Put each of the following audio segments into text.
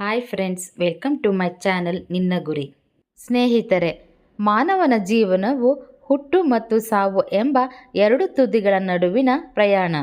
Hi friends, welcome to my channel ನಿನ್ನ ಗುರಿ. ಸ್ನೇಹಿತರೆ, ಮಾನವನ ಜೀವನವು ಹುಟ್ಟು ಮತ್ತು ಸಾವು ಎಂಬ ಎರಡು ತುದಿಗಳ ನಡುವಿನ ಪ್ರಯಾಣ.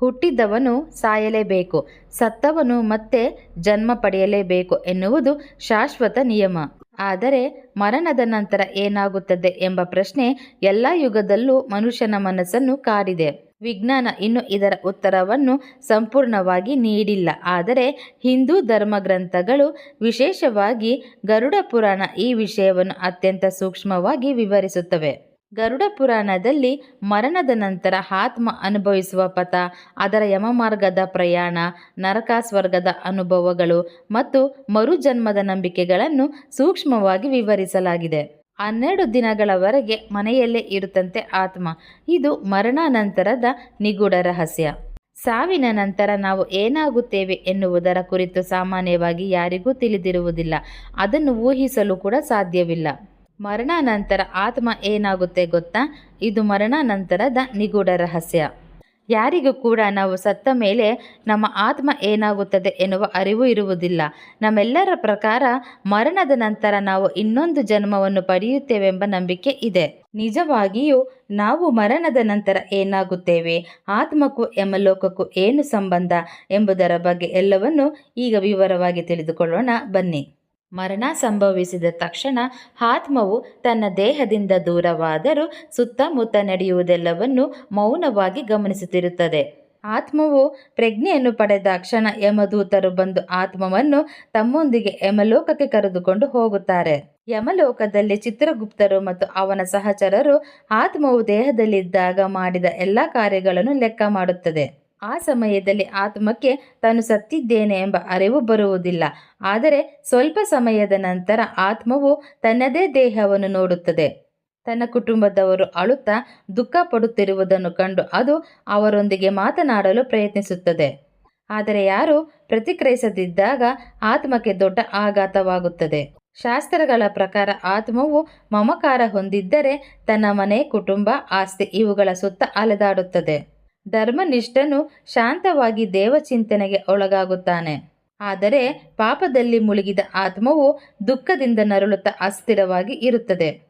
ಹುಟ್ಟಿದವನು ಸಾಯಲೇಬೇಕು, ಸತ್ತವನು ಮತ್ತೆ ಜನ್ಮ ಪಡೆಯಲೇಬೇಕು ಎನ್ನುವುದು ಶಾಶ್ವತ ನಿಯಮ. ಆದರೆ ಮರಣದ ನಂತರ ಏನಾಗುತ್ತದೆ ಎಂಬ ಪ್ರಶ್ನೆ ಎಲ್ಲ ಯುಗದಲ್ಲೂ ಮನುಷ್ಯನ ಮನಸ್ಸನ್ನು ಕಾಡಿದೆ ವಿಜ್ಞಾನ ಇನ್ನು ಇದರ ಉತ್ತರವನ್ನು ಸಂಪೂರ್ಣವಾಗಿ ನೀಡಿಲ್ಲ. ಆದರೆ ಹಿಂದೂ ಧರ್ಮ ಗ್ರಂಥಗಳು ವಿಶೇಷವಾಗಿ ಗರುಡ ಪುರಾಣ ಈ ವಿಷಯವನ್ನು ಅತ್ಯಂತ ಸೂಕ್ಷ್ಮವಾಗಿ ವಿವರಿಸುತ್ತವೆ. ಗರುಡ ಪುರಾಣದಲ್ಲಿ ಮರಣದ ನಂತರ ಆತ್ಮ ಅನುಭವಿಸುವ ಪಥ, ಅದರ ಯಮಮಾರ್ಗದ ಪ್ರಯಾಣ ನರಕ ಸ್ವರ್ಗದ ಅನುಭವಗಳು ಮತ್ತು ಮರುಜನ್ಮದ ನಂಬಿಕೆಗಳನ್ನು ಸೂಕ್ಷ್ಮವಾಗಿ ವಿವರಿಸಲಾಗಿದೆ. ಹನ್ನೆರಡು ದಿನಗಳವರೆಗೆ ಮನೆಯಲ್ಲೇ ಇರುತ್ತಂತೆ ಆತ್ಮ. ಇದು ಮರಣಾನಂತರದ ನಿಗೂಢ ರಹಸ್ಯ. ಸಾವಿನ ನಂತರ ನಾವು ಏನಾಗುತ್ತೇವೆ ಎನ್ನುವುದರ ಕುರಿತು ಸಾಮಾನ್ಯವಾಗಿ ಯಾರಿಗೂ ತಿಳಿದಿರುವುದಿಲ್ಲ. ಅದನ್ನು ಊಹಿಸಲು ಕೂಡ ಸಾಧ್ಯವಿಲ್ಲ. ಮರಣಾನಂತರ ಆತ್ಮ ಏನಾಗುತ್ತೆ ಗೊತ್ತಾ? ಇದು ಮರಣಾನಂತರದ ನಿಗೂಢ ರಹಸ್ಯ. ಯಾರಿಗೂ ಕೂಡ ನಾವು ಸತ್ತ ಮೇಲೆ ನಮ್ಮ ಆತ್ಮ ಏನಾಗುತ್ತದೆ ಎನ್ನುವ ಅರಿವು ಇರುವುದಿಲ್ಲ. ನಮ್ಮೆಲ್ಲರ ಪ್ರಕಾರ ಮರಣದ ನಂತರ ನಾವು ಇನ್ನೊಂದು ಜನ್ಮವನ್ನು ಪಡೆಯುತ್ತೇವೆಂಬ ನಂಬಿಕೆ ಇದೆ. ನಿಜವಾಗಿಯೂ ನಾವು ಮರಣದ ನಂತರ ಏನಾಗುತ್ತೇವೆ? ಆತ್ಮಕ್ಕೂ ಯಮಲೋಕಕ್ಕೂ ಏನು ಸಂಬಂಧ ಎಂಬುದರ ಬಗ್ಗೆ ಎಲ್ಲವನ್ನು ಈಗ ವಿವರವಾಗಿ ತಿಳಿದುಕೊಳ್ಳೋಣ. ಬನ್ನಿ. ಮರಣ ಸಂಭವಿಸಿದ ತಕ್ಷಣ ಆತ್ಮವು ತನ್ನ ದೇಹದಿಂದ ದೂರವಾದರೂ ಸುತ್ತಮುತ್ತ ನಡೆಯುವುದೆಲ್ಲವನ್ನು ಮೌನವಾಗಿ ಗಮನಿಸುತ್ತಿರುತ್ತದೆ. ಆತ್ಮವು ಪ್ರಜ್ಞೆಯನ್ನು ಪಡೆದ ಕ್ಷಣ ಯಮದೂತರು ಬಂದು ಆತ್ಮವನ್ನು ತಮ್ಮೊಂದಿಗೆ ಯಮಲೋಕಕ್ಕೆ ಕರೆದುಕೊಂಡು ಹೋಗುತ್ತಾರೆ. ಯಮಲೋಕದಲ್ಲಿ ಚಿತ್ರಗುಪ್ತರು ಮತ್ತು ಅವನ ಸಹಚರರು ಆತ್ಮವು ದೇಹದಲ್ಲಿದ್ದಾಗ ಮಾಡಿದ ಎಲ್ಲ ಕಾರ್ಯಗಳನ್ನು ಲೆಕ್ಕ ಮಾಡುತ್ತದೆ. ಆ ಸಮಯದಲ್ಲಿ ಆತ್ಮಕ್ಕೆ ತಾನು ಸತ್ತಿದ್ದೇನೆ ಎಂಬ ಅರಿವು ಬರುವುದಿಲ್ಲ. ಆದರೆ ಸ್ವಲ್ಪ ಸಮಯದ ನಂತರ ಆತ್ಮವು ತನ್ನದೇ ದೇಹವನ್ನು ನೋಡುತ್ತದೆ. ತನ್ನ ಕುಟುಂಬದವರು ಅಳುತ್ತಾ ದುಃಖ ಪಡುತ್ತಿರುವುದನ್ನು ಕಂಡು ಅದು ಅವರೊಂದಿಗೆ ಮಾತನಾಡಲು ಪ್ರಯತ್ನಿಸುತ್ತದೆ. ಆದರೆ ಯಾರು ಪ್ರತಿಕ್ರಿಯಿಸದಿದ್ದಾಗ ಆತ್ಮಕ್ಕೆ ದೊಡ್ಡ ಆಘಾತವಾಗುತ್ತದೆ. ಶಾಸ್ತ್ರಗಳ ಪ್ರಕಾರ ಆತ್ಮವು ಮಮಕಾರ ಹೊಂದಿದ್ದರೆ ತನ್ನ ಮನೆ, ಕುಟುಂಬ, ಆಸ್ತಿ ಇವುಗಳ ಸುತ್ತ ಅಲೆದಾಡುತ್ತದೆ. ಧರ್ಮನಿಷ್ಠನು ಶಾಂತವಾಗಿ ದೇವಚಿಂತನೆಗೆ ಒಳಗಾಗುತ್ತಾನೆ. ಆದರೆ ಪಾಪದಲ್ಲಿ ಮುಳುಗಿದ ಆತ್ಮವು ದುಃಖದಿಂದ ನರಳುತ್ತಾ ಅಸ್ಥಿರವಾಗಿ ಇರುತ್ತದೆ.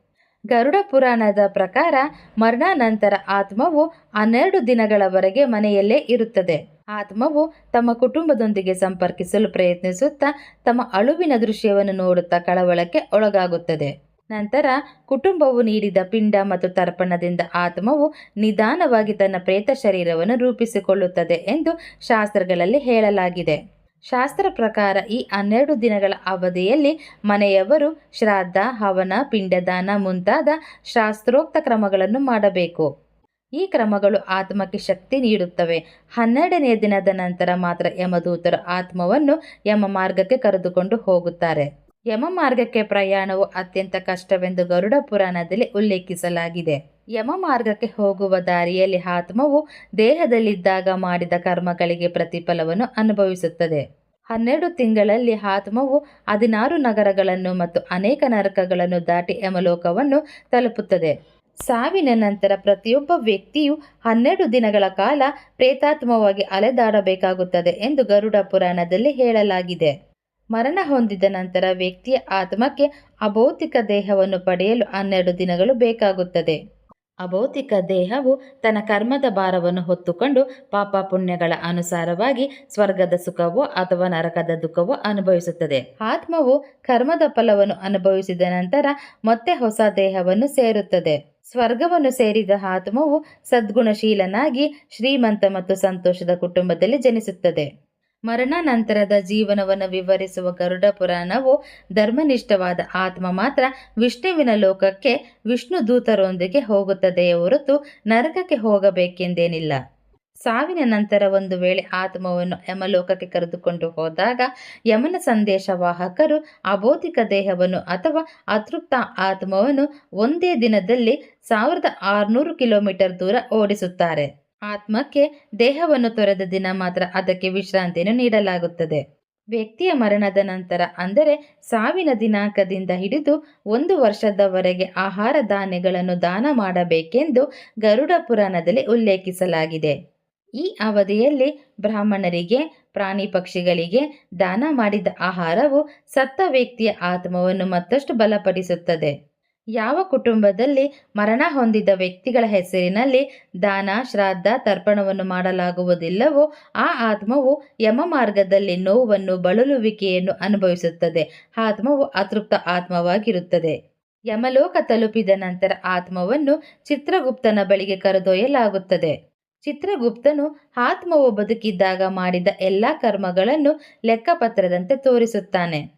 ಗರುಡ ಪುರಾಣದ ಪ್ರಕಾರ ಮರಣಾನಂತರ ಆತ್ಮವು ಹನ್ನೆರಡು ದಿನಗಳವರೆಗೆ ಮನೆಯಲ್ಲೇ ಇರುತ್ತದೆ. ಆತ್ಮವು ತಮ್ಮ ಕುಟುಂಬದೊಂದಿಗೆ ಸಂಪರ್ಕಿಸಲು ಪ್ರಯತ್ನಿಸುತ್ತಾ ತಮ್ಮ ಅಳುವಿನ ದೃಶ್ಯವನ್ನು ನೋಡುತ್ತಾ ಕಳವಳಕ್ಕೆ ಒಳಗಾಗುತ್ತದೆ. ನಂತರ ಕುಟುಂಬವು ನೀಡಿದ ಪಿಂಡ ಮತ್ತು ತರ್ಪಣದಿಂದ ಆತ್ಮವು ನಿಧಾನವಾಗಿ ತನ್ನ ಪ್ರೇತ ಶರೀರವನ್ನು ರೂಪಿಸಿಕೊಳ್ಳುತ್ತದೆ ಎಂದು ಶಾಸ್ತ್ರಗಳಲ್ಲಿ ಹೇಳಲಾಗಿದೆ. ಶಾಸ್ತ್ರ ಪ್ರಕಾರ ಈ ಹನ್ನೆರಡು ದಿನಗಳ ಅವಧಿಯಲ್ಲಿ ಮನೆಯವರು ಶ್ರಾದ್ದ, ಹವನ, ಪಿಂಡದಾನ ಮುಂತಾದ ಶಾಸ್ತ್ರೋಕ್ತ ಕ್ರಮಗಳನ್ನು ಮಾಡಬೇಕು. ಈ ಕ್ರಮಗಳು ಆತ್ಮಕ್ಕೆ ಶಕ್ತಿ ನೀಡುತ್ತವೆ. ಹನ್ನೆರಡನೆಯ ದಿನದ ನಂತರ ಮಾತ್ರ ಯಮದೂತರು ಆತ್ಮವನ್ನು ಯಮ ಮಾರ್ಗಕ್ಕೆ ಕರೆದುಕೊಂಡು ಹೋಗುತ್ತಾರೆ. ಯಮ ಮಾರ್ಗಕ್ಕೆ ಪ್ರಯಾಣವು ಅತ್ಯಂತ ಕಷ್ಟವೆಂದು ಗರುಡ ಪುರಾಣದಲ್ಲಿ ಉಲ್ಲೇಖಿಸಲಾಗಿದೆ. ಯಮ ಮಾರ್ಗಕ್ಕೆ ಹೋಗುವ ದಾರಿಯಲ್ಲಿ ಆತ್ಮವು ದೇಹದಲ್ಲಿದ್ದಾಗ ಮಾಡಿದ ಕರ್ಮಗಳಿಗೆ ಪ್ರತಿಫಲವನ್ನು ಅನುಭವಿಸುತ್ತದೆ. ಹನ್ನೆರಡು ತಿಂಗಳಲ್ಲಿ ಆತ್ಮವು ಹದಿನಾರು ನಗರಗಳನ್ನು ಮತ್ತು ಅನೇಕ ನರಕಗಳನ್ನು ದಾಟಿ ಯಮಲೋಕವನ್ನು ತಲುಪುತ್ತದೆ. ಸಾವಿನ ನಂತರ ಪ್ರತಿಯೊಬ್ಬ ವ್ಯಕ್ತಿಯು ಹನ್ನೆರಡು ದಿನಗಳ ಕಾಲ ಪ್ರೇತಾತ್ಮವಾಗಿ ಅಲೆದಾಡಬೇಕಾಗುತ್ತದೆ ಎಂದು ಗರುಡ ಪುರಾಣದಲ್ಲಿ ಹೇಳಲಾಗಿದೆ. ಮರಣ ಹೊಂದಿದ ನಂತರ ವ್ಯಕ್ತಿಯ ಆತ್ಮಕ್ಕೆ ಅಭೌತಿಕ ದೇಹವನ್ನು ಪಡೆಯಲು ಹನ್ನೆರಡು ದಿನಗಳು ಬೇಕಾಗುತ್ತದೆ. ಅಭೌತಿಕ ದೇಹವು ತನ್ನ ಕರ್ಮದ ಭಾರವನ್ನು ಹೊತ್ತುಕೊಂಡು ಪಾಪ ಪುಣ್ಯಗಳ ಅನುಸಾರವಾಗಿ ಸ್ವರ್ಗದ ಸುಖವೋ ಅಥವಾ ನರಕದ ದುಃಖವೋ ಅನುಭವಿಸುತ್ತದೆ. ಆತ್ಮವು ಕರ್ಮದ ಫಲವನ್ನು ಅನುಭವಿಸಿದ ನಂತರ ಮತ್ತೆ ಹೊಸ ದೇಹವನ್ನು ಸೇರುತ್ತದೆ. ಸ್ವರ್ಗವನ್ನು ಸೇರಿದ ಆತ್ಮವು ಸದ್ಗುಣಶೀಲನಾಗಿ ಶ್ರೀಮಂತ ಮತ್ತು ಸಂತೋಷದ ಕುಟುಂಬದಲ್ಲಿ ಜನಿಸುತ್ತದೆ. ಮರಣಾನಂತರದ ಜೀವನವನ್ನು ವಿವರಿಸುವ ಗರುಡ ಪುರಾಣವು ಧರ್ಮನಿಷ್ಠವಾದ ಆತ್ಮ ಮಾತ್ರ ವಿಷ್ಣುವಿನ ಲೋಕಕ್ಕೆ ವಿಷ್ಣು ದೂತರೊಂದಿಗೆ ಹೋಗುತ್ತದೆಯೇ ಹೊರತು ನರಕಕ್ಕೆ ಹೋಗಬೇಕೆಂದೇನಿಲ್ಲ. ಸಾವಿನ ನಂತರ ಒಂದು ವೇಳೆ ಆತ್ಮವನ್ನು ಯಮಲೋಕಕ್ಕೆ ಕರೆದುಕೊಂಡು ಹೋದಾಗ ಯಮನ ಸಂದೇಶವಾಹಕರು ಅಭೌತಿಕ ದೇಹವನ್ನು ಅಥವಾ ಅತೃಪ್ತ ಆತ್ಮವನ್ನು ಒಂದೇ ದಿನದಲ್ಲಿ ಸಾವಿರದ ಆರುನೂರು ಕಿಲೋಮೀಟರ್ ದೂರ ಓಡಿಸುತ್ತಾರೆ. ಆತ್ಮಕ್ಕೆ ದೇಹವನ್ನು ತೊರೆದ ದಿನ ಮಾತ್ರ ಅದಕ್ಕೆ ವಿಶ್ರಾಂತಿಯನ್ನು ನೀಡಲಾಗುತ್ತದೆ. ವ್ಯಕ್ತಿಯ ಮರಣದ ನಂತರ, ಅಂದರೆ ಸಾವಿನ ದಿನಾಂಕದಿಂದ ಹಿಡಿದು ಒಂದು ವರ್ಷದವರೆಗೆ ಆಹಾರ ಧಾನ್ಯಗಳನ್ನು ದಾನ ಮಾಡಬೇಕೆಂದು ಗರುಡ ಪುರಾಣದಲ್ಲಿ ಉಲ್ಲೇಖಿಸಲಾಗಿದೆ. ಈ ಅವಧಿಯಲ್ಲಿ ಬ್ರಾಹ್ಮಣರಿಗೆ, ಪ್ರಾಣಿ ಪಕ್ಷಿಗಳಿಗೆ ದಾನ ಮಾಡಿದ ಆಹಾರವು ಸತ್ತ ವ್ಯಕ್ತಿಯ ಆತ್ಮವನ್ನು ಮತ್ತಷ್ಟು ಬಲಪಡಿಸುತ್ತದೆ. ಯಾವ ಕುಟುಂಬದಲ್ಲಿ ಮರಣ ಹೊಂದಿದ ವ್ಯಕ್ತಿಗಳ ಹೆಸರಿನಲ್ಲಿ ದಾನ, ಶ್ರಾದ್ದ, ತರ್ಪಣವನ್ನು ಮಾಡಲಾಗುವುದಿಲ್ಲವೋ ಆ ಆತ್ಮವು ಯಮ ಮಾರ್ಗದಲ್ಲಿ ನೋವನ್ನು, ಬಳಲುವಿಕೆಯನ್ನು ಅನುಭವಿಸುತ್ತದೆ. ಆತ್ಮವು ಅತೃಪ್ತ ಆತ್ಮವಾಗಿರುತ್ತದೆ. ಯಮಲೋಕ ತಲುಪಿದ ನಂತರ ಆತ್ಮವನ್ನು ಚಿತ್ರಗುಪ್ತನ ಬಳಿಗೆ ಕರೆದೊಯ್ಯಲಾಗುತ್ತದೆ. ಚಿತ್ರಗುಪ್ತನು ಆತ್ಮವು ಬದುಕಿದ್ದಾಗ ಮಾಡಿದ ಎಲ್ಲ ಕರ್ಮಗಳನ್ನು ಲೆಕ್ಕಪತ್ರದಂತೆ ತೋರಿಸುತ್ತಾನೆ.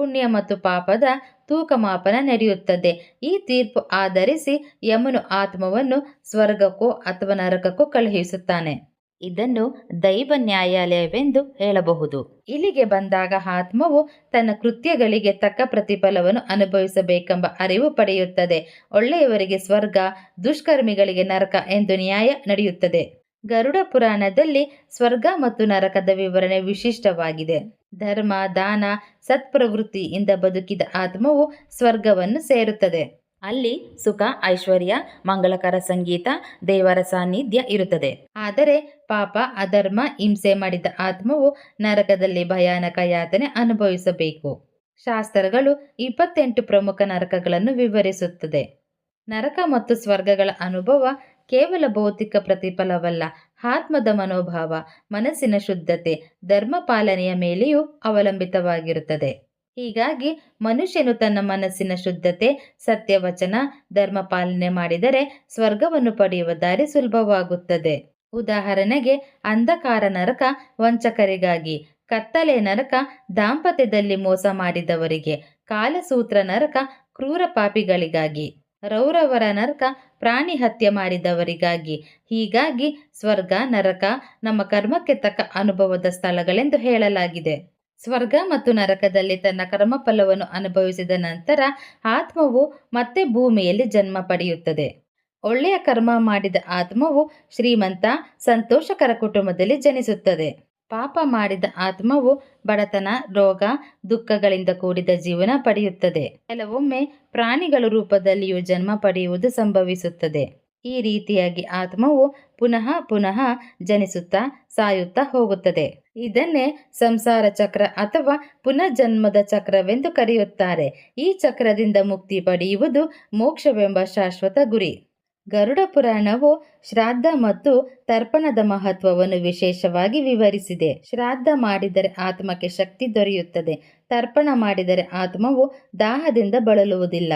ಪುಣ್ಯ ಮತ್ತು ಪಾಪದ ತೂಕಮಾಪನ ನಡೆಯುತ್ತದೆ. ಈ ತೀರ್ಪು ಆಧರಿಸಿ ಯಮನು ಆತ್ಮವನ್ನು ಸ್ವರ್ಗಕ್ಕೋ ಅಥವಾ ನರಕಕ್ಕೂ ಕಳುಹಿಸುತ್ತಾನೆ. ಇದನ್ನು ದೈವ ನ್ಯಾಯಾಲಯವೆಂದು ಹೇಳಬಹುದು. ಇಲ್ಲಿಗೆ ಬಂದಾಗ ಆತ್ಮವು ತನ್ನ ಕೃತ್ಯಗಳಿಗೆ ತಕ್ಕ ಪ್ರತಿಫಲವನ್ನು ಅನುಭವಿಸಬೇಕೆಂಬ ಅರಿವು ಪಡೆಯುತ್ತದೆ. ಒಳ್ಳೆಯವರಿಗೆ ಸ್ವರ್ಗ, ದುಷ್ಕರ್ಮಿಗಳಿಗೆ ನರಕ ಎಂದು ನ್ಯಾಯ ನಡೆಯುತ್ತದೆ. ಗರುಡ ಪುರಾಣದಲ್ಲಿ ಸ್ವರ್ಗ ಮತ್ತು ನರಕದ ವಿವರಣೆ ವಿಶಿಷ್ಟವಾಗಿದೆ. ಧರ್ಮ, ದಾನ ಸತ್ಪ್ರವೃತ್ತಿಯಿಂದ ಬದುಕಿದ ಆತ್ಮವು ಸ್ವರ್ಗವನ್ನು ಸೇರುತ್ತದೆ. ಅಲ್ಲಿ ಸುಖ, ಐಶ್ವರ್ಯ, ಮಂಗಳಕರ ಸಂಗೀತ, ದೇವರ ಸಾನ್ನಿಧ್ಯ ಇರುತ್ತದೆ. ಆದರೆ ಪಾಪ, ಅಧರ್ಮ, ಹಿಂಸೆ ಮಾಡಿದ ಆತ್ಮವು ನರಕದಲ್ಲಿ ಭಯಾನಕ ಯಾತನೆ ಅನುಭವಿಸಬೇಕು. ಶಾಸ್ತ್ರಗಳು ಇಪ್ಪತ್ತೆಂಟು ಪ್ರಮುಖ ನರಕಗಳನ್ನು ವಿವರಿಸುತ್ತದೆ. ನರಕ ಮತ್ತು ಸ್ವರ್ಗಗಳ ಅನುಭವ ಕೇವಲ ಭೌತಿಕ ಪ್ರತಿಫಲವಲ್ಲ, ಆತ್ಮದ ಮನೋಭಾವ, ಮನಸ್ಸಿನ ಶುದ್ಧತೆ, ಧರ್ಮ ಪಾಲನೆಯ ಮೇಲೆಯೂ ಅವಲಂಬಿತವಾಗಿರುತ್ತದೆ. ಹೀಗಾಗಿ ಮನುಷ್ಯನು ತನ್ನ ಮನಸ್ಸಿನ ಶುದ್ಧತೆ, ಸತ್ಯವಚನ, ಧರ್ಮ ಪಾಲನೆ ಮಾಡಿದರೆ ಸ್ವರ್ಗವನ್ನು ಪಡೆಯುವ ದಾರಿ ಸುಲಭವಾಗುತ್ತದೆ. ಉದಾಹರಣೆಗೆ, ಅಂಧಕಾರ ನರಕ ವಂಚಕರಿಗಾಗಿ, ಕತ್ತಲೆ ನರಕ ದಾಂಪತ್ಯದಲ್ಲಿ ಮೋಸ ಮಾಡಿದವರಿಗೆ, ಕಾಲಸೂತ್ರ ನರಕ ಕ್ರೂರ ಪಾಪಿಗಳಿಗಾಗಿ. ರೌರವರ ನರಕ ಪ್ರಾಣಿ ಹತ್ಯೆ ಮಾಡಿದವರಿಗಾಗಿ. ಹೀಗಾಗಿ ಸ್ವರ್ಗ, ನರಕ ನಮ್ಮ ಕರ್ಮಕ್ಕೆ ತಕ್ಕ ಅನುಭವದ ಸ್ಥಳಗಳೆಂದು ಹೇಳಲಾಗಿದೆ. ಸ್ವರ್ಗ ಮತ್ತು ನರಕದಲ್ಲಿ ತನ್ನ ಕರ್ಮಫಲವನ್ನು ಅನುಭವಿಸಿದ ನಂತರ ಆತ್ಮವು ಮತ್ತೆ ಭೂಮಿಯಲ್ಲಿ ಜನ್ಮ ಪಡೆಯುತ್ತದೆ. ಒಳ್ಳೆಯ ಕರ್ಮ ಮಾಡಿದ ಆತ್ಮವು ಶ್ರೀಮಂತ, ಸಂತೋಷಕರ ಕುಟುಂಬದಲ್ಲಿ ಜನಿಸುತ್ತದೆ. ಪಾಪ ಮಾಡಿದ ಆತ್ಮವು ಬಡತನ, ರೋಗ, ದುಃಖಗಳಿಂದ ಕೂಡಿದ ಜೀವನ ಪಡೆಯುತ್ತದೆ. ಕೆಲವೊಮ್ಮೆ ಪ್ರಾಣಿಗಳ ರೂಪದಲ್ಲಿಯೂ ಜನ್ಮ ಪಡೆಯುವುದು ಸಂಭವಿಸುತ್ತದೆ. ಈ ರೀತಿಯಾಗಿ ಆತ್ಮವು ಪುನಃ ಪುನಃ ಜನಿಸುತ್ತಾ ಸಾಯುತ್ತಾ ಹೋಗುತ್ತದೆ. ಇದನ್ನೇ ಸಂಸಾರ ಚಕ್ರ ಅಥವಾ ಪುನರ್ಜನ್ಮದ ಚಕ್ರವೆಂದು ಕರೆಯುತ್ತಾರೆ. ಈ ಚಕ್ರದಿಂದ ಮುಕ್ತಿ ಪಡೆಯುವುದು ಮೋಕ್ಷವೆಂಬ ಶಾಶ್ವತ ಗುರಿ. ಗರುಡ ಪುರಾಣವು ಶ್ರಾದ್ದ ಮತ್ತು ತರ್ಪಣದ ಮಹತ್ವವನ್ನು ವಿಶೇಷವಾಗಿ ವಿವರಿಸಿದೆ. ಶ್ರಾದ್ದ ಮಾಡಿದರೆ ಆತ್ಮಕ್ಕೆ ಶಕ್ತಿ ದೊರೆಯುತ್ತದೆ. ತರ್ಪಣ ಮಾಡಿದರೆ ಆತ್ಮವು ದಾಹದಿಂದ ಬಳಲುವುದಿಲ್ಲ.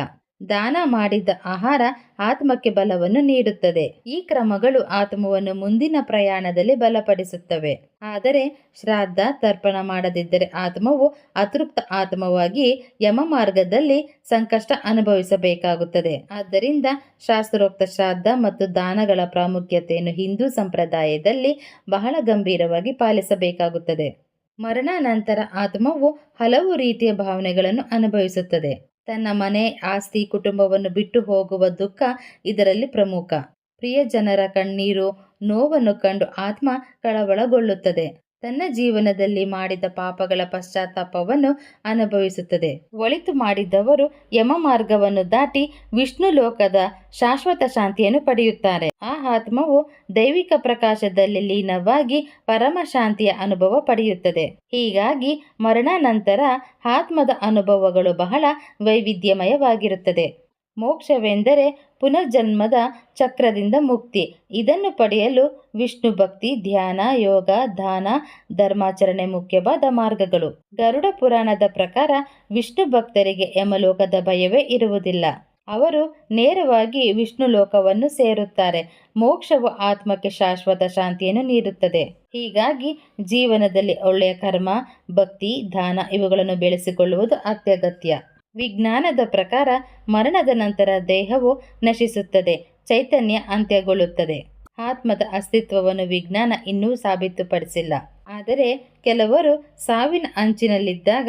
ದಾನ ಮಾಡಿದ ಆಹಾರ ಆತ್ಮಕ್ಕೆ ಬಲವನ್ನು ನೀಡುತ್ತದೆ. ಈ ಕ್ರಮಗಳು ಆತ್ಮವನ್ನು ಮುಂದಿನ ಪ್ರಯಾಣದಲ್ಲಿ ಬಲಪಡಿಸುತ್ತವೆ. ಆದರೆ ಶ್ರಾದ್ದ ತರ್ಪಣ ಮಾಡದಿದ್ದರೆ ಆತ್ಮವು ಅತೃಪ್ತ ಆತ್ಮವಾಗಿ ಯಮ ಮಾರ್ಗದಲ್ಲಿ ಸಂಕಷ್ಟ ಅನುಭವಿಸಬೇಕಾಗುತ್ತದೆ. ಆದ್ದರಿಂದ ಶಾಸ್ತ್ರೋಕ್ತ ಶ್ರಾದ್ದ ಮತ್ತು ದಾನಗಳ ಪ್ರಾಮುಖ್ಯತೆಯನ್ನು ಹಿಂದೂ ಸಂಪ್ರದಾಯದಲ್ಲಿ ಬಹಳ ಗಂಭೀರವಾಗಿ ಪಾಲಿಸಬೇಕಾಗುತ್ತದೆ. ಮರಣ ನಂತರ ಆತ್ಮವು ಹಲವು ರೀತಿಯ ಭಾವನೆಗಳನ್ನು ಅನುಭವಿಸುತ್ತದೆ. ತನ್ನ ಮನೆ, ಆಸ್ತಿ, ಕುಟುಂಬವನ್ನು ಬಿಟ್ಟು ಹೋಗುವ ದುಃಖ ಇದರಲ್ಲಿ ಪ್ರಮುಖ. ಪ್ರಿಯ ಜನರ ಕಣ್ಣೀರು ನೋವನ್ನು ಕಂಡು ಆತ್ಮ ಕಳವಳಗೊಳ್ಳುತ್ತದೆ. ತನ್ನ ಜೀವನದಲ್ಲಿ ಮಾಡಿದ ಪಾಪಗಳ ಪಶ್ಚಾತ್ತಾಪವನ್ನು ಅನುಭವಿಸುತ್ತದೆ. ಒಳಿತು ಮಾಡಿದವರು ಯಮ ಮಾರ್ಗವನ್ನು ದಾಟಿ ವಿಷ್ಣು ಲೋಕದ ಶಾಶ್ವತ ಶಾಂತಿಯನ್ನು ಪಡೆಯುತ್ತಾರೆ. ಆ ಆತ್ಮವು ದೈವಿಕ ಪ್ರಕಾಶದಲ್ಲಿ ಲೀನವಾಗಿ ಪರಮ ಶಾಂತಿಯ ಅನುಭವ ಪಡೆಯುತ್ತದೆ. ಹೀಗಾಗಿ ಮರಣಾನಂತರ ಆತ್ಮದ ಅನುಭವಗಳು ಬಹಳ ವೈವಿಧ್ಯಮಯವಾಗಿರುತ್ತದೆ. ಮೋಕ್ಷವೆಂದರೆ ಪುನರ್ಜನ್ಮದ ಚಕ್ರದಿಂದ ಮುಕ್ತಿ. ಇದನ್ನು ಪಡೆಯಲು ವಿಷ್ಣು ಭಕ್ತಿ, ಧ್ಯಾನ, ಯೋಗ, ದಾನ, ಧರ್ಮಾಚರಣೆ ಮುಖ್ಯವಾದ ಮಾರ್ಗಗಳು. ಗರುಡ ಪುರಾಣದ ಪ್ರಕಾರ ವಿಷ್ಣು ಭಕ್ತರಿಗೆ ಯಮಲೋಕದ ಭಯವೇ ಇರುವುದಿಲ್ಲ. ಅವರು ನೇರವಾಗಿ ವಿಷ್ಣು ಲೋಕವನ್ನು ಸೇರುತ್ತಾರೆ. ಮೋಕ್ಷವು ಆತ್ಮಕ್ಕೆ ಶಾಶ್ವತ ಶಾಂತಿಯನ್ನು ನೀಡುತ್ತದೆ. ಹೀಗಾಗಿ ಜೀವನದಲ್ಲಿ ಒಳ್ಳೆಯ ಕರ್ಮ, ಭಕ್ತಿ, ದಾನ ಇವುಗಳನ್ನು ಬೆಳೆಸಿಕೊಳ್ಳುವುದು ಅತ್ಯಗತ್ಯ. ವಿಜ್ಞಾನದ ಪ್ರಕಾರ ಮರಣದ ನಂತರ ದೇಹವು ನಶಿಸುತ್ತದೆ, ಚೈತನ್ಯ ಅಂತ್ಯಗೊಳ್ಳುತ್ತದೆ. ಆತ್ಮದ ಅಸ್ತಿತ್ವವನ್ನು ವಿಜ್ಞಾನ ಇನ್ನೂ ಸಾಬೀತುಪಡಿಸಿಲ್ಲ. ಆದರೆ ಕೆಲವರು ಸಾವಿನ ಅಂಚಿನಲ್ಲಿದ್ದಾಗ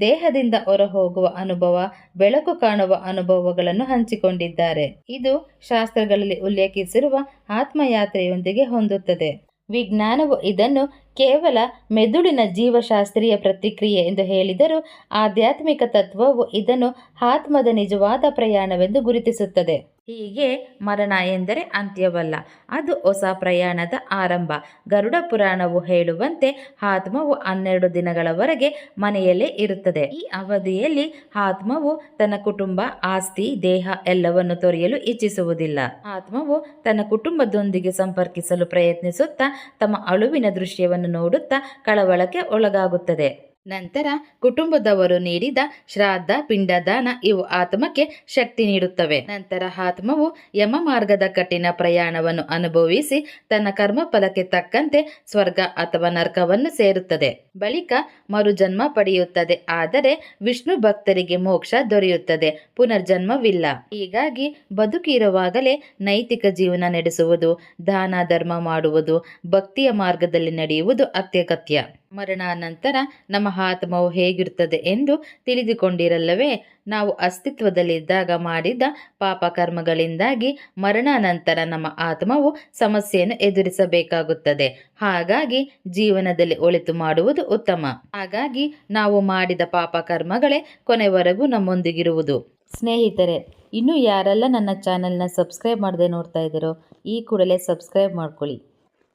ದೇಹದಿಂದ ಹೊರಹೋಗುವ ಅನುಭವ, ಬೆಳಕು ಕಾಣುವ ಅನುಭವಗಳನ್ನು ಹಂಚಿಕೊಂಡಿದ್ದಾರೆ. ಇದು ಶಾಸ್ತ್ರಗಳಲ್ಲಿ ಉಲ್ಲೇಖಿಸಿರುವ ಆತ್ಮಯಾತ್ರೆಯೊಂದಿಗೆ ಹೊಂದುತ್ತದೆ. ವಿಜ್ಞಾನವು ಇದನ್ನು ಕೇವಲ ಮೆದುಳಿನ ಜೀವಶಾಸ್ತ್ರೀಯ ಪ್ರತಿಕ್ರಿಯೆ ಎಂದು ಹೇಳಿದರೂ ಆಧ್ಯಾತ್ಮಿಕ ತತ್ವವು ಇದನ್ನು ಆತ್ಮದ ನಿಜವಾದ ಪ್ರಯಾಣವೆಂದು ಗುರುತಿಸುತ್ತದೆ. ಹೀಗೆ ಮರಣ ಎಂದರೆ ಅಂತ್ಯವಲ್ಲ. ಅದು ಹೊಸ ಪ್ರಯಾಣದ ಆರಂಭ. ಗರುಡ ಪುರಾಣವು ಹೇಳುವಂತೆ ಆತ್ಮವು ಹನ್ನೆರಡು ದಿನಗಳವರೆಗೆ ಮನೆಯಲ್ಲೇ ಇರುತ್ತದೆ. ಈ ಅವಧಿಯಲ್ಲಿ ಆತ್ಮವು ತನ್ನ ಕುಟುಂಬ, ಆಸ್ತಿ, ದೇಹ ಎಲ್ಲವನ್ನು ತೊರೆಯಲು ಇಚ್ಛಿಸುವುದಿಲ್ಲ. ಆತ್ಮವು ತನ್ನ ಕುಟುಂಬದೊಂದಿಗೆ ಸಂಪರ್ಕಿಸಲು ಪ್ರಯತ್ನಿಸುತ್ತಾ ತಮ್ಮ ಅಳುವಿನ ದೃಶ್ಯವನ್ನು ನೋಡುತ್ತಾ ಕಳವಳಕ್ಕೆ ಒಳಗಾಗುತ್ತದೆ. ನಂತರ ಕುಟುಂಬದವರು ನೀಡಿದ ಶ್ರಾದ್ದ, ಪಿಂಡದಾನ ಇವು ಆತ್ಮಕ್ಕೆ ಶಕ್ತಿ ನೀಡುತ್ತವೆ. ನಂತರ ಆತ್ಮವು ಯಮ ಮಾರ್ಗದ ಕಠಿಣ ಪ್ರಯಾಣವನ್ನು ಅನುಭವಿಸಿ ತನ್ನ ಕರ್ಮಫಲಕ್ಕೆ ತಕ್ಕಂತೆ ಸ್ವರ್ಗ ಅಥವಾ ನರ್ಕವನ್ನು ಸೇರುತ್ತದೆ. ಬಳಿಕ ಮರುಜನ್ಮ ಪಡೆಯುತ್ತದೆ. ಆದರೆ ವಿಷ್ಣು ಭಕ್ತರಿಗೆ ಮೋಕ್ಷ ದೊರೆಯುತ್ತದೆ. ಪುನರ್ಜನ್ಮವಿಲ್ಲ. ಹೀಗಾಗಿ ಬದುಕಿರುವಾಗಲೇ ನೈತಿಕ ಜೀವನ ನಡೆಸುವುದು, ದಾನ, ಧರ್ಮ ಮಾಡುವುದು, ಭಕ್ತಿಯ ಮಾರ್ಗದಲ್ಲಿ ನಡೆಯುವುದು ಅತ್ಯಗತ್ಯ. ಮರಣಾನಂತರ ನಮ್ಮ ಆತ್ಮವು ಹೇಗಿರುತ್ತದೆ ಎಂದು ತಿಳಿದುಕೊಂಡಿರಲ್ಲವೇ? ನಾವು ಅಸ್ತಿತ್ವದಲ್ಲಿದ್ದಾಗ ಮಾಡಿದ ಪಾಪ ಕರ್ಮಗಳಿಂದಾಗಿ ಮರಣಾನಂತರ ನಮ್ಮ ಆತ್ಮವು ಸಮಸ್ಯೆಯನ್ನು ಎದುರಿಸಬೇಕಾಗುತ್ತದೆ. ಹಾಗಾಗಿ ಜೀವನದಲ್ಲಿ ಒಳಿತು ಮಾಡುವುದು ಉತ್ತಮ. ಹಾಗಾಗಿ ನಾವು ಮಾಡಿದ ಪಾಪ ಕರ್ಮಗಳೇ ಕೊನೆವರೆಗೂ ನಮ್ಮೊಂದಿಗಿರುವುದು. ಸ್ನೇಹಿತರೆ, ಇನ್ನೂ ಯಾರೆಲ್ಲ ನನ್ನ ಚಾನೆಲ್ನ ಸಬ್ಸ್ಕ್ರೈಬ್ ಮಾಡದೆ ನೋಡ್ತಾ ಇದ್ದಾರೋ, ಈ ಕೂಡಲೇ ಸಬ್ಸ್ಕ್ರೈಬ್ ಮಾಡ್ಕೊಳ್ಳಿ.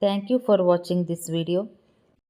Thank you for watching this video.